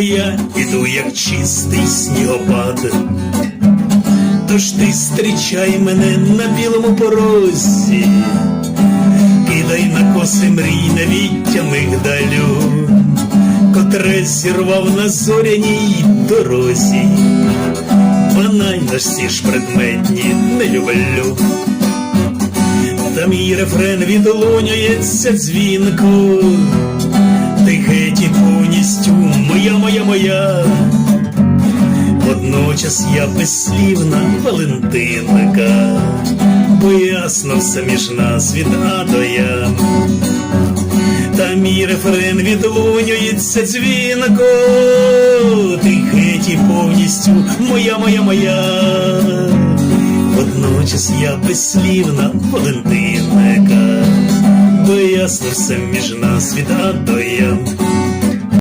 я іду, як чистий снігопад. Тож ти зустрічай мене на білому порозі, кидай на коси мрій навіття мигдалю, котре зірвав на зоряній дорозі. Банальності ж предметні не люблю. Та мій рефрен відлунюється дзвінку, моя. Водночас я безслівна Валентинка, бо ясно все між нас від А до Я. Та мій рефрен відлунюється дзвінко, ти геть і повністю моя, моя, моя. Водночас я безслівна Валентинка, бо ясно все між нас від А до Я.